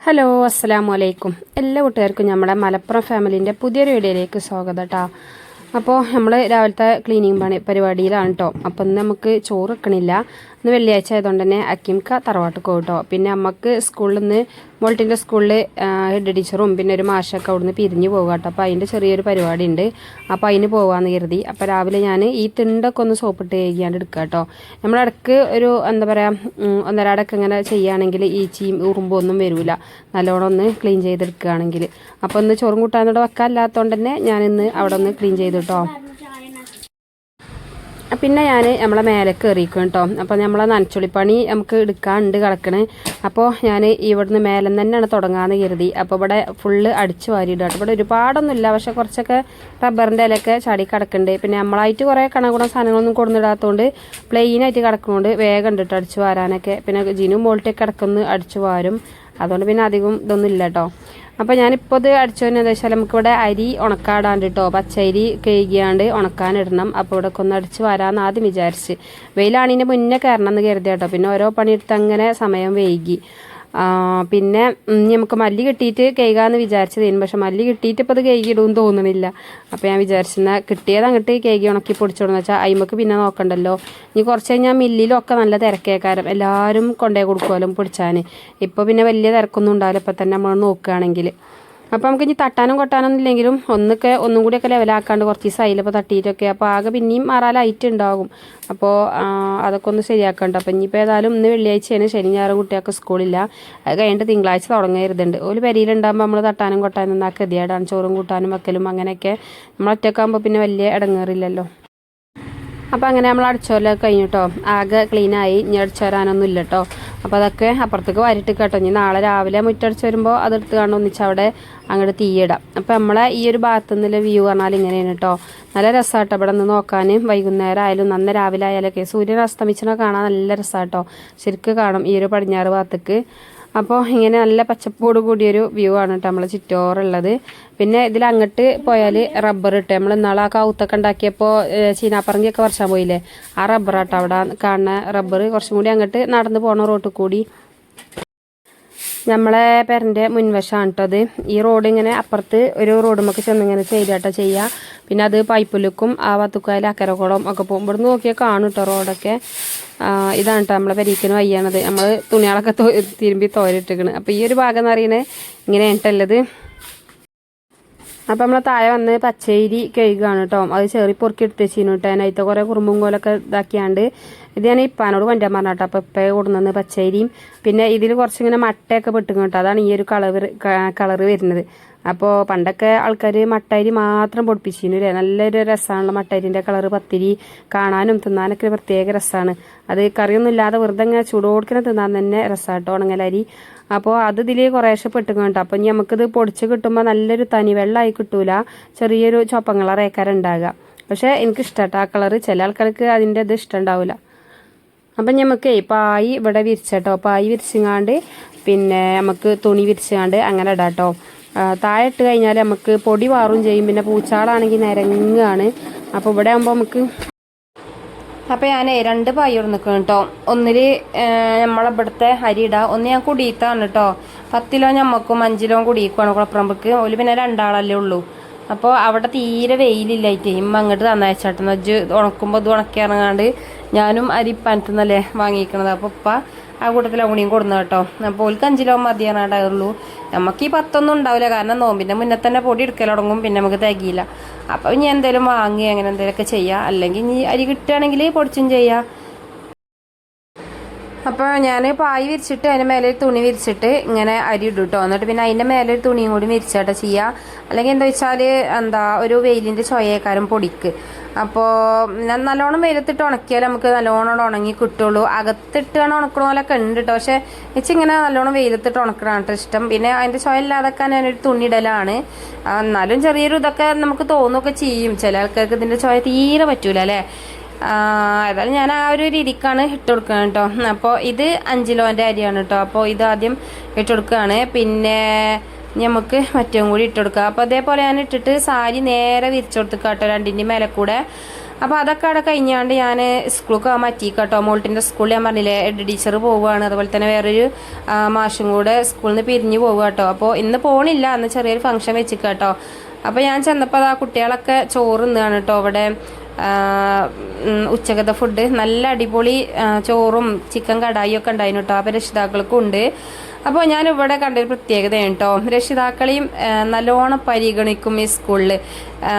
Hello അസ്സലാമു അലൈക്കും എല്ലാ കൂട്ടുകാർക്കും നമ്മുടെ മലപ്പുറം ഫാമിലിന്റെ പുതിയൊരു വീഡിയോയിലേക്ക് സ്വാഗതം കേട്ടോ അപ്പോൾ നമ്മൾ രാവിലത്തെ ക്ലീനിങ് പണി പരിപാടിയിലാണ് കേട്ടോ അപ്പം ഇന്ന് നമുക്ക് ചോറ് വെക്കണില്ല. ഇന്ന് വെള്ളിയാഴ്ച ആയതുകൊണ്ട് തന്നെ അക്കിംക്ക തറവാട്ട് കേട്ടോ പിന്നെ അമ്മയ്ക്ക് സ്കൂളിൽ നിന്ന് മോൾട്ടിന്റെ സ്കൂളിൽ ഹെഡ് ടീച്ചറും പിന്നെ ഒരു മാഷൊക്കെ അവിടുന്ന് പിരിഞ്ഞു പോകുക കേട്ടോ അപ്പോൾ അതിന്റെ ചെറിയൊരു പരിപാടി ഉണ്ട് അപ്പോൾ അതിന് പോകാമെന്ന് കരുതി. അപ്പോൾ രാവിലെ ഞാൻ ഈ തിണ്ടൊക്കെ ഒന്ന് സോപ്പിട്ട് കഴിക്കാണ്ട് എടുക്കുക കേട്ടോ നമ്മളിടക്ക് ഒരു എന്താ പറയുക ഒന്നരാടൊക്കെ ഇങ്ങനെ ചെയ്യുകയാണെങ്കിൽ ഈ ചീ ഒന്നും വരില്ല നല്ലോണം ഒന്ന് ക്ലീൻ ചെയ്തെടുക്കുകയാണെങ്കിൽ അപ്പോൾ ഒന്ന് ചോറും കൂട്ടാനോട് വെക്കാനില്ലാത്തതുകൊണ്ട് തന്നെ ഞാനിന്ന് അവിടെ ഒന്ന് ക്ലീൻ ചെയ്ത് കേട്ടോ പിന്നെ ഞാൻ നമ്മളെ മേലെ കയറിക്കും കേട്ടോ അപ്പോൾ നമ്മളെ നനച്ചുള്ളിപ്പണി നമുക്ക് എടുക്കാണ്ട് കിടക്കണ്. അപ്പോൾ ഞാൻ ഇവിടുന്ന് മേലെ തന്നെയാണ് തുടങ്ങാമെന്ന് കരുതി. അപ്പോൾ ഇവിടെ ഫുള്ള് അടിച്ചു വാരിയിടുക കേട്ടോ ഇവിടെ ഒരുപാടൊന്നുമില്ല. പക്ഷെ കുറച്ചൊക്കെ റബ്ബറിന്റെ ഇലയൊക്കെ ചാടി കിടക്കുന്നുണ്ട്. പിന്നെ നമ്മളായിട്ട് കുറേ കണകുണ സാധനങ്ങളൊന്നും കൊടുന്നിടാത്തതുകൊണ്ട് പ്ലെയിനായിട്ട് കിടക്കുന്നതുകൊണ്ട് വേഗം ഉണ്ട് കേട്ടോ അടിച്ചു വാരാനൊക്കെ. പിന്നെ ജിനും മോൾട്ടൊക്കെ കിടക്കുന്നു അടിച്ചു വാരും. അതുകൊണ്ട് പിന്നെ അധികം ഇതൊന്നും ഇല്ല കേട്ടോ അപ്പോൾ ഞാനിപ്പോൾ ഇത് അടിച്ചു തന്നെ എന്താ വെച്ചാൽ നമുക്കിവിടെ അരി ഉണക്കാടാണ്ട് കേട്ടോ പച്ചരി കഴുകിയാണ്ട് ഉണക്കാനിടണം. അപ്പോൾ ഇവിടെ ഒന്ന് അടിച്ച് വരാമെന്ന് ആദ്യം വിചാരിച്ച്. വെയിലാണിന്റെ മുന്നേ കയറണം എന്ന് കരുതി കേട്ടോ പിന്നെ ഓരോ പണിയെടുത്ത് അങ്ങനെ സമയം വൈകി. പിന്നെ നമുക്ക് മല്ലി കിട്ടിയിട്ട് കേൾക്കാമെന്ന് വിചാരിച്ചതേനും. പക്ഷെ മല്ലി കിട്ടിയിട്ട് ഇപ്പോൾ അത് കേൾക്കിടുമെന്ന് തോന്നുന്നില്ല അപ്പോൾ ഞാൻ വിചാരിച്ചെന്ന കിട്ടിയത് അങ്ങോട്ട് കേക്ക് ഉണക്കി പൊടിച്ചോടെന്ന് വെച്ചാൽ അയിമക്ക് പിന്നെ നോക്കണ്ടല്ലോ. ഇനി കുറച്ച് കഴിഞ്ഞാൽ മില്ലിലൊക്കെ നല്ല തിരക്കേക്കാരം. എല്ലാവരും കൊണ്ടേ കൊടുക്കുമല്ലോ പൊടിച്ചാൻ ഇപ്പോൾ പിന്നെ വലിയ തിരക്കൊന്നും ഉണ്ടാവില്ല. ഇപ്പം തന്നെ നമ്മൾ നോക്കുകയാണെങ്കിൽ അപ്പോൾ നമുക്ക് ഇനി തട്ടാനും കൊട്ടാനൊന്നും ഇല്ലെങ്കിലും ഒന്നൊക്കെ ഒന്നും കൂടിയൊക്കെ ലെവലാക്കാണ്ട് കുറച്ച് സൈലപ്പോൾ തട്ടിയിട്ടൊക്കെ അപ്പോൾ ആകെ പിന്നെയും മാറാലായിട്ട് ഉണ്ടാകും. അപ്പോൾ അതൊക്കെ ഒന്ന് ശരിയാക്കണ്ട. അപ്പോൾ ഇനിയിപ്പോൾ ഏതായാലും ഇന്ന് വെള്ളിയാഴ്ചയാണ് ശനി ഞായറും കുട്ടികൾക്ക് സ്കൂളില്ല അത് കഴിഞ്ഞിട്ട് തിങ്കളാഴ്ച തുടങ്ങരുതുണ്ട്. ഒരു പെരിയിലുണ്ടാകുമ്പോൾ നമ്മൾ തട്ടാനും കൊട്ടാനും ഒന്നാ കൃതിയാടാണ്. ചോറും കൂട്ടാനും വെക്കലും അങ്ങനെയൊക്കെ നമ്മൾ ഒറ്റക്കാകുമ്പോൾ പിന്നെ വലിയ ഇടങ്ങേറില്ലല്ലോ അപ്പോൾ അങ്ങനെ നമ്മൾ അടിച്ചോലൊക്കെ കഴിഞ്ഞു കേട്ടോ ആകെ ക്ലീനായി ഇനി അടിച്ചോരാനൊന്നും ഇല്ല കേട്ടോ അപ്പോൾ അതൊക്കെ അപ്പുറത്തേക്ക് വരിട്ട് കേട്ടോ. ഇനി നാളെ രാവിലെ മുറ്റടിച്ച് വരുമ്പോൾ അതെടുത്ത് കാണും ഒന്നിച്ച് അവിടെ അങ്ങോട്ട് തീയിടാം. അപ്പോൾ നമ്മളെ ഈ ഒരു ഭാഗത്തു നിന്നുള്ള വ്യൂ പറഞ്ഞാൽ ഇങ്ങനെയാണ് കേട്ടോ. നല്ല രസമാട്ടോ ഇവിടെ നിന്ന് നോക്കാൻ വൈകുന്നേരം ആയാലും നന്ന രാവിലെ ആയാലൊക്കെ സൂര്യൻ അസ്തമിച്ചനെ കാണാൻ നല്ല രസമാട്ടോ ശരിക്കും കാണും ഈ ഒരു പടിഞ്ഞാറ് ഭാഗത്തേക്ക്. അപ്പോൾ ഇങ്ങനെ നല്ല പച്ചപ്പോട് കൂടിയൊരു വ്യൂ ആണ് കേട്ടോ നമ്മളെ ചുറ്റോറുള്ളത്. പിന്നെ ഇതിൽ അങ്ങോട്ട് പോയാൽ റബ്ബർ ഇട്ട്. നമ്മൾ ഇന്നാളെ ആ കൗത്തൊക്കെ ഉണ്ടാക്കിയപ്പോൾ ചീനാപ്പറങ്കിയൊക്കെ വർഷാൻ പോയില്ലേ? ആ റബ്ബറാട്ടോ അവിടെ കാണുന്ന റബ്ബർ കുറച്ചും കൂടി അങ്ങോട്ട് നടന്ന് പോണ റോട്ടിൽ കൂടി. നമ്മളെ പേരന്റെ മുൻവശമാണ് കേട്ടോ അത്. ഈ റോഡ് ഇങ്ങനെ അപ്പുറത്ത് ഒരു റോഡുമൊക്കെ ചെന്ന് ഇങ്ങനെ ചെയ്താട്ടോ ചെയ്യുക പിന്നെ അത് പൈപ്പുലുക്കും ആ വത്തുക്കായാലും അക്കരക്കുളം ഒക്കെ പോകും. ഇവിടുന്ന് നോക്കിയാൽ കാണും കേട്ടോ റോഡൊക്കെ ഇതാണ് കേട്ടോ നമ്മളെ പരീക്കന് വയ്യാണത് നമ്മൾ തുണികളൊക്കെ തിരുമ്പി തോരിട്ടിരിക്കണ് അപ്പോൾ ഈ ഒരു ഭാഗം എന്ന് പറയുന്നത് ഇങ്ങനെയാണ് കേട്ടല്ലത് അപ്പം നമ്മളെ താഴെ വന്ന് പച്ചരി കഴുകുകയാണ് കേട്ടോ. അത് ചെറി പൊറുക്കി എടുത്ത് വെച്ചിരുന്നു കേട്ടോ. അതിനകത്ത് കുറേ കുറുമ്പും കോലൊക്കെ ഇതാക്കിയാണ്ട് ഇത് ഞാൻ ഇപ്പാനോട് കൊണ്ടുവരാൻ പറഞ്ഞു കേട്ടോ. അപ്പൊ ഇപ്പൊ കൊടുന്നത് പച്ചരിയും. പിന്നെ ഇതിൽ കുറച്ചിങ്ങനെ മട്ടയൊക്കെ പെട്ടു കേട്ടോ. അതാണ് ഈ ഒരു കളർ കളർ വരുന്നത്. അപ്പോൾ പണ്ടൊക്കെ ആൾക്കാർ മട്ടരി മാത്രം പൊടിപ്പിച്ചിരുന്നു അല്ലേ നല്ലൊരു രസമാണല്ലോ മട്ടരിന്റെ കളറ് പത്തിരി കാണാനും തിന്നാനൊക്കെ പ്രത്യേക രസമാണ് അത് കറിയൊന്നും ഇല്ലാതെ വെറുതെ ഇങ്ങനെ ചൂടോടുക്കനെ തിന്നാൻ തന്നെ രസമാട്ടോ ഉണങ്ങലരി. അപ്പോൾ അത് ഇതിൽ കുറേശ്ശെ പെട്ടുകൊണ്ട് കേട്ടോ. അപ്പം ഇനി നമുക്കിത് പൊടിച്ച് കിട്ടുമ്പോൾ നല്ലൊരു തനി വെള്ളമായി കിട്ടൂല. ചെറിയൊരു ചുവപ്പം കളറേക്കാരം ഉണ്ടാകുക പക്ഷേ എനിക്കിഷ്ടമാട്ടോ ആ കളറ്. ചില ആൾക്കാർക്ക് അതിന്റെ ഇത് ഇഷ്ടം ഉണ്ടാവില്ല അപ്പം നമുക്ക് പായി ഇവിടെ വിരിച്ചട്ടോ. പായി വിരിച്ചങ്ങാണ്ട് പിന്നെ നമുക്ക് തുണി വിരിച്ചങ്ങാണ്ട് അങ്ങനെ ഇടാട്ടോ. താഴെ ഇട്ട് കഴിഞ്ഞാൽ നമുക്ക് പൊടി വാറും ചെയ്യും. പിന്നെ പൂച്ചാളാണെങ്കിൽ നിരങ്ങാണ്. അപ്പോൾ ഇവിടെ ആകുമ്പോൾ നമുക്ക് അപ്പോൾ ഞാൻ രണ്ട് പായി നിൽക്കണം കേട്ടോ ഒന്നിൽ നമ്മളെ ഇവിടുത്തെ അരി ഇടാം. ഒന്ന് ഞാൻ കുടിയിത്താണ് കേട്ടോ പത്തിലോ ഞമ്മക്കും അഞ്ചിലോ കുടിയിക്കുവാണ് കുളപ്പുറമ്പക്ക്. ഒരു പിന്നെ രണ്ടാളല്ലേ ഉള്ളൂ. അപ്പോൾ അവിടെ തീരെ വെയിലില്ലായിട്ട് ഇമ്മ അങ്ങോട്ട് തന്നയച്ചാട്ടെന്ന് വെച്ച് ഉണക്കുമ്പോൾ ഇത് ഉണക്കി ഇറങ്ങാണ്ട് ഞാനും അരി പനത്തുന്നല്ലേ വാങ്ങിക്കണത്. അപ്പോൾ ഇപ്പ ആ കൂട്ടത്തിൽ ഉണിയും കൊടുന്നു കേട്ടോ. അപ്പോൾ ഓൽക്ക് അഞ്ചിലോ മതിയാണുള്ളൂ നമുക്ക് ഈ പത്തൊന്നും ഉണ്ടാവില്ല. കാരണം നോമ്പിന്റെ മുന്നേ തന്നെ പൊടി എടുക്കൽ തുടങ്ങും. പിന്നെ നമുക്ക് തികയില്ല. അപ്പോൾ ഇനി എന്തേലും വാങ്ങി അങ്ങനെ എന്തെങ്കിലുമൊക്കെ ചെയ്യുക അല്ലെങ്കിൽ ഇനി അരി കിട്ടുകയാണെങ്കിൽ പൊടിച്ചും ചെയ്യുക അപ്പോൾ ഞാൻ പായി വിരിച്ചിട്ട് അതിന്റെ മേലെ ഒരു തുണി വിരിച്ചിട്ട് ഇങ്ങനെ അരി ഇടും കേട്ടോ എന്നിട്ട് പിന്നെ അതിന്റെ മേലെ ഒരു തുണിയും കൂടി വിരിച്ചാട്ടോ ചെയ്യുക അല്ലെങ്കിൽ എന്താ വെച്ചാൽ എന്താ ഒരു വെയിലിന്റെ ചൊയ്യേക്കാരം പൊടിക്ക്. അപ്പോൾ ഞാൻ നല്ലോണം വെയിലത്തിട്ട് ഉണക്കിയാലേ നമുക്ക് നല്ലോണം ഉണങ്ങി കിട്ടുള്ളൂ. അകത്തിട്ടാണ് ഉണക്കണ പോലൊക്കെ ഉണ്ട് കേട്ടോ പക്ഷേ ഇച്ചിങ്ങനെ നല്ലോണം വെയിലത്തിട്ട് ഉണക്കണം ഇഷ്ടം. പിന്നെ അതിന്റെ ചോയ ഇല്ലാതൊക്കെ ഞാനൊരു തുണി ഇടലാണ്. എന്നാലും ചെറിയൊരു ഇതൊക്കെ നമുക്ക് തോന്നുകയൊക്കെ ചെയ്യും. ചില ആൾക്കാർക്ക് ഇതിന്റെ ചോയ തീരെ പറ്റൂല അല്ലേ? ഏതായാലും ഞാൻ ആ ഒരു രീതിക്കാണ് ഇട്ട് കൊടുക്കുന്നത് കേട്ടോ അപ്പോൾ ഇത് അഞ്ചിലോന്റെ അരിയാണ് കേട്ടോ അപ്പോൾ ഇത് ആദ്യം ഇട്ട് കൊടുക്കുകയാണ് പിന്നെ നമുക്ക് മറ്റും കൂടി ഇട്ട് കൊടുക്കുക അപ്പോൾ അതേപോലെ ഞാൻ ഇട്ടിട്ട് സാരി നേരെ വിരിച്ചു കൊടുത്ത് കേട്ടോ രണ്ടിന്റെ മേലെ കൂടെ. അപ്പോൾ അതൊക്കെ അവിടെ കഴിഞ്ഞാണ്ട് ഞാൻ സ്കൂൾക്ക് മാറ്റി കേട്ടോ. മോൾട്ടിന്റെ സ്കൂളിൽ ഞാൻ പറഞ്ഞില്ലേ ഹെഡ് ടീച്ചർ പോവുകയാണ്. അതുപോലെ തന്നെ വേറൊരു മാഷും കൂടെ സ്കൂളിൽ നിന്ന് പിരിഞ്ഞ് പോവുക കേട്ടോ. അപ്പോൾ ഇന്ന് പോണില്ല അന്ന് ചെറിയൊരു ഫംഗ്ഷൻ വെച്ച് കേട്ടോ അപ്പോൾ ഞാൻ ചെന്നപ്പോൾ ആ കുട്ടികളൊക്കെ ചോറ് നിന്നാണ് കേട്ടോ. അവിടെ ആ, ഉം, ഉച്ചക്കത്തെ ഫുഡ് നല്ല അടിപൊളി ചോറും ചിക്കൻ കടായി ഒക്കെ ഉണ്ടായിരുന്നു കേട്ടോ അപ്പോൾ രക്ഷിതാക്കൾക്കും ഉണ്ട്. അപ്പോൾ ഞാൻ ഇവിടെ കണ്ടൊരു പ്രത്യേകതയാണ് കേട്ടോ രക്ഷിതാക്കളെയും നല്ലോണം പരിഗണിക്കും ഈ സ്കൂളിൽ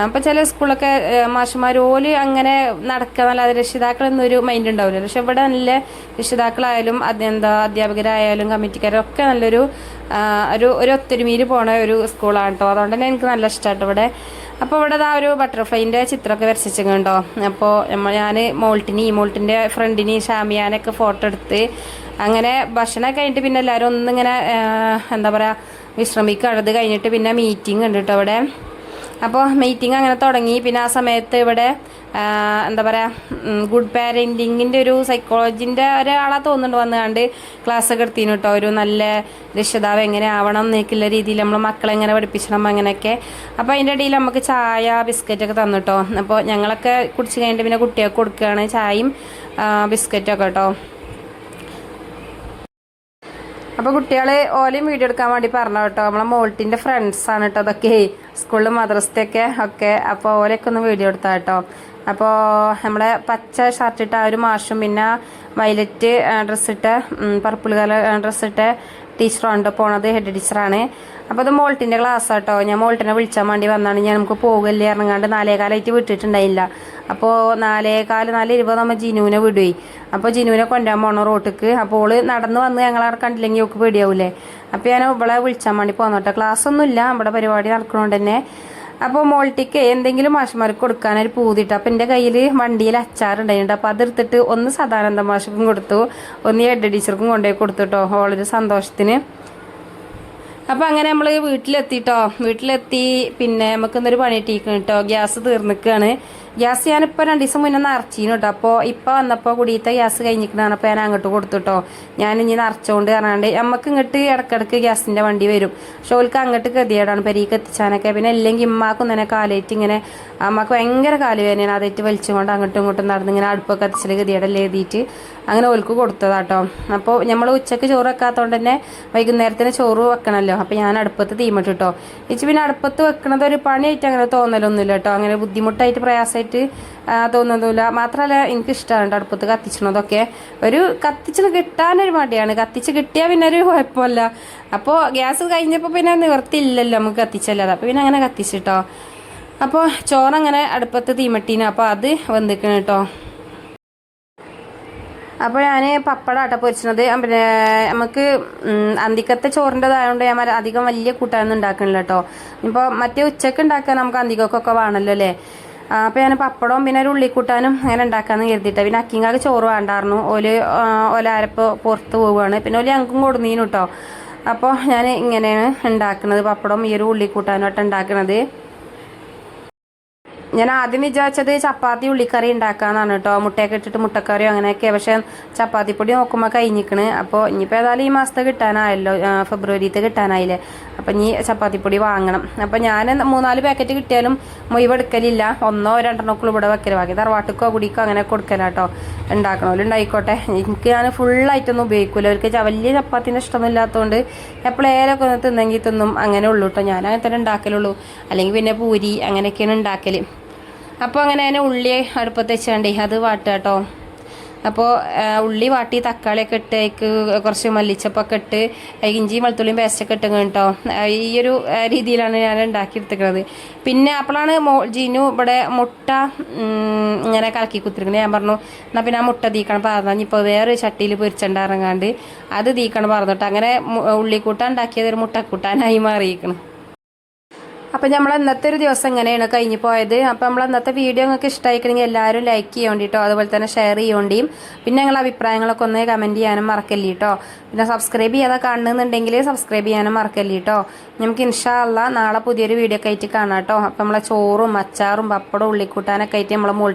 അപ്പോൾ ചില സ്കൂളൊക്കെ മാഷന്മാർ ഓൽ അങ്ങനെ നടക്കുക എന്നല്ലാതെ രക്ഷിതാക്കളൊന്നൊരു മൈൻഡ് ഉണ്ടാവില്ല. പക്ഷെ ഇവിടെ നല്ല രക്ഷിതാക്കളായാലും എന്താ അധ്യാപകരായാലും കമ്മിറ്റിക്കാരും ഒക്കെ നല്ലൊരു ഒരു ഒരു ഒത്തൊരുമയിൽ പോണ ഒരു സ്കൂളാണ് കേട്ടോ അതുകൊണ്ട് തന്നെ എനിക്ക് നല്ല ഇഷ്ടമായിട്ടോ ഇവിടെ. അപ്പോൾ ഇവിടെ ആ ഒരു ബട്ടർഫ്ലൈന്റെ ചിത്രമൊക്കെ വരച്ചിട്ടുണ്ടോ അപ്പോൾ നമ്മൾ ഞാൻ മോൾട്ടിനി മോൾട്ടിന്റെ ഫ്രണ്ടിന് ഷാമിയാനൊക്കെ ഫോട്ടോ എടുത്ത് അങ്ങനെ ഭക്ഷണം കഴിഞ്ഞിട്ട് പിന്നെ എല്ലാവരും ഒന്നിങ്ങനെ എന്താ പറയുക വിശ്രമിക്കുകയാണ് അത് കഴിഞ്ഞിട്ട് പിന്നെ മീറ്റിംഗ് ഉണ്ട് കേട്ടോ ഇവിടെ. അപ്പോൾ മീറ്റിംഗ് അങ്ങനെ തുടങ്ങി. പിന്നെ ആ സമയത്ത് ഇവിടെ എന്താ പറയുക ഗുഡ് പാരന്റിങ്ങിന്റെ ഒരു സൈക്കോളജിന്റെ ഒരാളാ തോന്നുന്നുണ്ട് വന്നുകൊണ്ട് ക്ലാസ് എടുത്തിന് കേട്ടോ ഒരു നല്ല രക്ഷിതാവ് എങ്ങനെ ആവണം എന്നൊക്കെയുള്ള രീതിയിൽ നമ്മൾ മക്കളെ എങ്ങനെ പഠിപ്പിച്ചണം അങ്ങനെയൊക്കെ. അപ്പോൾ അതിന്റെ ഇടയിൽ നമുക്ക് ചായ ബിസ്ക്കറ്റൊക്കെ തന്നു കേട്ടോ അപ്പോൾ ഞങ്ങളൊക്കെ കുടിച്ച് കഴിഞ്ഞിട്ട് പിന്നെ കുട്ടികൾക്ക് കൊടുക്കുകയാണ് ചായയും ബിസ്ക്കറ്റൊക്കെ കേട്ടോ അപ്പോൾ കുട്ടികളെ ഓലയും വീഡിയോ എടുക്കാൻ വേണ്ടി പറഞ്ഞു കേട്ടോ. നമ്മളെ മോൾട്ടിന്റെ ഫ്രണ്ട്സാണ് കേട്ടോ അതൊക്കെ. സ്കൂളിൽ മദ്രസത്തെയൊക്കെ ഒക്കെ. അപ്പോൾ ഓലയൊക്കെ ഒന്ന് വീഡിയോ എടുത്താ കേട്ടോ അപ്പോൾ നമ്മളെ പച്ച ഷർട്ട് ഇട്ട ആ ഒരു മാഷും പിന്നെ വയലറ്റ് ഡ്രസ്സിട്ട് പർപ്പിൾ കളർ ഡ്രസ്സിട്ട് ടീച്ചറുണ്ട് പോണത് ഹെഡ് ടീച്ചറാണ് അപ്പോൾ അത് മോൾട്ടിന്റെ ക്ലാസ് കേട്ടോ ഞാൻ മോൾട്ടിനെ വിളിച്ചാൽ വേണ്ടി വന്നാണ്. ഞാൻ നമുക്ക് പോകല്ലേ ഇറങ്ങാണ്ട് നാലേകാലായിട്ട് വിട്ടിട്ടുണ്ടായില്ല. അപ്പോൾ നാലേകാൽ നാല് ഇരുപത് നമ്മൾ ജിനുവിനെ വിടുവേ. അപ്പോൾ ജിനുവിനെ കൊണ്ടുപോകാൻ പോകണം റോട്ടിക്ക്. അപ്പോൾ ഓൾ നടന്ന് വന്ന് ഞങ്ങളവിടെ കണ്ടില്ലെങ്കിൽ ഒക്കെ പേടിയാവൂലേ. അപ്പോൾ ഞാൻ ഇവളെ വിളിച്ചാൽ വേണ്ടി പോന്നോട്ടെ ക്ലാസ് ഒന്നുമില്ല. നമ്മുടെ പരിപാടി നടക്കണോണ്ട് തന്നെ. അപ്പോൾ മോൾട്ടിക്ക് എന്തെങ്കിലും മാഷന്മാർക്ക് കൊടുക്കാനൊരു പൂതിട്ട്. അപ്പോൾ എന്റെ കയ്യിൽ വണ്ടിയിൽ അച്ചാറുണ്ടായിട്ടുണ്ട്. അപ്പോൾ അതെടുത്തിട്ട് ഒന്ന് സദാനന്ദ മാഷക്കും കൊടുത്തു. ഒന്ന് ഹെഡ് ടീച്ചർക്കും കൊണ്ടുപോയി കൊടുത്തു കേട്ടോ. ഓളൊരു സന്തോഷത്തിന്. അപ്പോൾ അങ്ങനെ നമ്മൾ വീട്ടിലെത്തിട്ടോ. വീട്ടിലെത്തി പിന്നെ നമുക്കിന്നൊരു പണി കിട്ടിയിരിക്കണം കേട്ടോ ഗ്യാസ് തീർന്നിക്കുകയാണ് ഗ്യാസ് ഞാനിപ്പോൾ രണ്ട് ദിവസം മുന്നേ നിറച്ചീന് കേട്ടോ അപ്പോൾ ഇപ്പോൾ വന്നപ്പോൾ കുടിയത്തെ ഗ്യാസ് കഴിഞ്ഞിരിക്കണതാണ്. അപ്പോൾ ഞാൻ അങ്ങോട്ട് കൊടുത്തു കേട്ടോ ഞാൻ ഇനി നിറച്ചുകൊണ്ട് പറഞ്ഞാണ്ട് നമുക്ക് ഇങ്ങോട്ട് ഇടക്കിടക്ക് ഗ്യാസിന്റെ വണ്ടി വരും. പക്ഷെ ഓൾക്ക് അങ്ങോട്ട് ഗതികേടാണ്. പെരീക്ക് എത്തിച്ചാനൊക്കെ. പിന്നെ അല്ലെങ്കിൽ ഇമ്മാക്കും തന്നെ കാലേറ്റ് ഇങ്ങനെ അമ്മയ്ക്ക് ഭയങ്കര കാലുവേദനയാണ് അതായിട്ട് വലിച്ചുകൊണ്ട് അങ്ങോട്ടും ഇങ്ങോട്ടും നടന്ന് ഇങ്ങനെ അടുപ്പൊക്കെ എത്തിച്ചാൽ ഗതികേടല്ലേ എഴുതിയിട്ട്. അങ്ങനെ ഓൾക്ക് കൊടുത്തതാട്ടോ. അപ്പോൾ നമ്മൾ ഉച്ചയ്ക്ക് ചോറ് വെക്കാത്തതുകൊണ്ട് തന്നെ വൈകുന്നേരത്തിന് ചോറ് വെക്കണമല്ലോ അപ്പോൾ ഞാൻ അടുപ്പത്ത് തീമിട്ട് കേട്ടോ ഇച്ച് പിന്നെ അടുപ്പത്ത് വെക്കണത് ഒരു പണിയായിട്ട് അങ്ങനെ തോന്നലൊന്നുമില്ല കേട്ടോ അങ്ങനെ ബുദ്ധിമുട്ടായിട്ട് പ്രയാസമായിട്ട് തോന്നുന്നില്ല മാത്രമല്ല എനിക്ക് ഇഷ്ടമാണ് കേട്ടോ അടുപ്പത്ത് കത്തിച്ചണതൊക്കെ. ഒരു കത്തിച്ച് കിട്ടാനൊരു മടിയാണ്. കത്തിച്ച് കിട്ടിയാൽ പിന്നെ ഒരു കുഴപ്പമില്ല. അപ്പോൾ ഗ്യാസ് കഴിഞ്ഞപ്പോൾ പിന്നെ നിവർത്തിയില്ലല്ലോ നമുക്ക് കത്തിച്ചല്ലാതെ. അപ്പോൾ പിന്നെ അങ്ങനെ കത്തിച്ചിട്ടോ. അപ്പോൾ ചോറങ്ങനെ അടുപ്പത്ത് തീമട്ടീനോ അപ്പോൾ അത് വന്നിക്കണം കേട്ടോ അപ്പോൾ ഞാൻ പപ്പടാട്ടോ പൊരിച്ചത്. പിന്നെ നമുക്ക് അന്തിക്കത്തെ ചോറിന്റെതായതുകൊണ്ട് ഞാൻ അധികം വലിയ കൂട്ടാനൊന്നും ഉണ്ടാക്കണില്ല കേട്ടോ ഇപ്പോൾ മറ്റേ ഉച്ചയ്ക്ക് ഉണ്ടാക്കാൻ നമുക്ക് അന്തിക്കൊക്കെ വേണമല്ലോ അല്ലേ അപ്പോൾ ഞാൻ പപ്പടവും പിന്നെ ഒരു ഉള്ളിക്കൂട്ടാനും അങ്ങനെ ഉണ്ടാക്കാമെന്ന് കരുതിയിട്ട് പിന്നെ അക്കിങ്ങാക്ക് ചോറ് വേണ്ടായിരുന്നു ഓൽ ഓലാരപ്പോൾ ഓല പുറത്ത് പോവുകയാണ് പിന്നെ ഓൽ ഞങ്ങൾക്കും കൊടുന്നീനു കേട്ടോ അപ്പോൾ ഞാൻ ഇങ്ങനെയാണ് ഉണ്ടാക്കുന്നത് പപ്പടവും ഈ ഒരു ഉള്ളിക്കൂട്ടാനുമായിട്ട് ഉണ്ടാക്കുന്നത് ഞാൻ ആദ്യം വിചാരിച്ചത് ചപ്പാത്തി ഉള്ളിക്കറി ഉണ്ടാക്കാന്നാണ് കേട്ടോ. മുട്ടയൊക്കെ ഇട്ടിട്ട് മുട്ടക്കറിയോ അങ്ങനെയൊക്കെ. പക്ഷെ ചപ്പാത്തിപ്പൊടി നോക്കുമ്പോൾ കഴിഞ്ഞിക്കണ്. അപ്പോൾ ഇനിയിപ്പോൾ ഏതായാലും ഈ മാസത്തെ കിട്ടാനായല്ലോ ഫെബ്രുവരിത്തെ കിട്ടാനായില്ലേ. അപ്പം ഇനി ചപ്പാത്തിപ്പൊടി വാങ്ങണം. അപ്പം ഞാൻ മൂന്നാൽ പാക്കറ്റ് കിട്ടിയാലും മൊയ്വെടുക്കലില്ല ഒന്നോ രണ്ടെണ്ണമൊക്കെ ഇവിടെ വെക്കൽ ബാക്കി തറവാട്ടിക്കോ കുടിക്കോ അങ്ങനെ കൊടുക്കലാട്ടോ ഉണ്ടാക്കണമല്ലോ ഉണ്ടായിക്കോട്ടെ. എനിക്ക് ഞാൻ ഫുള്ളായിട്ടൊന്നും ഉപയോഗിക്കില്ല അവർക്ക് വലിയ ചപ്പാത്തിന്റെ ഇഷ്ടമൊന്നും ഇല്ലാത്തതുകൊണ്ട് എപ്പോഴേലൊക്കെ ഒന്ന് തിന്നെങ്കിൽ തിന്നും. അങ്ങനെ ഉള്ളൂ കേട്ടോ ഞാൻ അങ്ങനെ തന്നെ ഉണ്ടാക്കലുള്ളൂ. അല്ലെങ്കിൽ പിന്നെ പൂരി അങ്ങനെയൊക്കെയാണ് ഉണ്ടാക്കൽ അപ്പോൾ അങ്ങനെ അതിന് ഉള്ളി അടുപ്പത്ത് വെച്ചാണ്ടേ. അത് വാട്ടുക കേട്ടോ അപ്പോൾ ഉള്ളി വാട്ടി തക്കാളിയൊക്കെ ഇട്ട് അതിക്ക് കുറച്ച് മല്ലിച്ചപ്പൊക്കെ ഇട്ട് ഇഞ്ചിയും വെളുത്തുള്ളിയും പേസ്റ്റൊക്കെ ഇട്ട് കേട്ടോ ഈ ഒരു രീതിയിലാണ് ഞാൻ ഉണ്ടാക്കിയെടുത്തിരിക്കുന്നത് പിന്നെ അപ്പോഴാണ് മോ ജീനു ഇവിടെ മുട്ട ഇങ്ങനെ കലക്കി കുത്തിരിക്കുന്നത് ഞാൻ പറഞ്ഞു എന്നാൽ പിന്നെ ആ മുട്ട തീക്കണം പറഞ്ഞു ഇപ്പോൾ വേറെ ചട്ടിയിൽ പൊരിച്ചുണ്ടാറങ്ങാണ്ട് അത് തീക്കണം പറഞ്ഞിട്ട് അങ്ങനെ ഉള്ളിക്കൂട്ട ഉണ്ടാക്കിയത് ഒരു മുട്ടക്കൂട്ടാനായി മാറിയിരിക്കണം. അപ്പം നമ്മൾ ഇന്നത്തെ ഒരു ദിവസം ഇങ്ങനെയാണ് കഴിഞ്ഞു പോയത്? അപ്പം നമ്മൾ ഇന്നത്തെ വീഡിയോ നിങ്ങൾക്ക് ഇഷ്ടമായിക്കണമെങ്കിൽ എല്ലാവരും ലൈക്ക് ചെയ്യോണ്ടിട്ടോ അതുപോലെ തന്നെ ഷെയർ ചെയ്യേണ്ടിയും. പിന്നെ നിങ്ങളുടെ അഭിപ്രായങ്ങളൊക്കെ ഒന്ന് കമന്റ് ചെയ്യാനും മറക്കല്ലേ കേട്ടോ പിന്നെ സബ്സ്ക്രൈബ് ചെയ്യാതെ കാണുന്നുണ്ടെങ്കിൽ സബ്സ്ക്രൈബ് ചെയ്യാനും മറക്കല്ലേ കേട്ടോ നമുക്ക് ഇൻഷാ ഇൻഷാല്ല നാളെ പുതിയൊരു വീഡിയോ ഒക്കെ ആയിട്ട് കാണാം കേട്ടോ അപ്പം നമ്മളെ ചോറും അച്ചാറും പപ്പടവും ഉള്ളിക്കൂട്ടാനൊക്കെ ആയിട്ട് നമ്മൾ മോൾട്ടി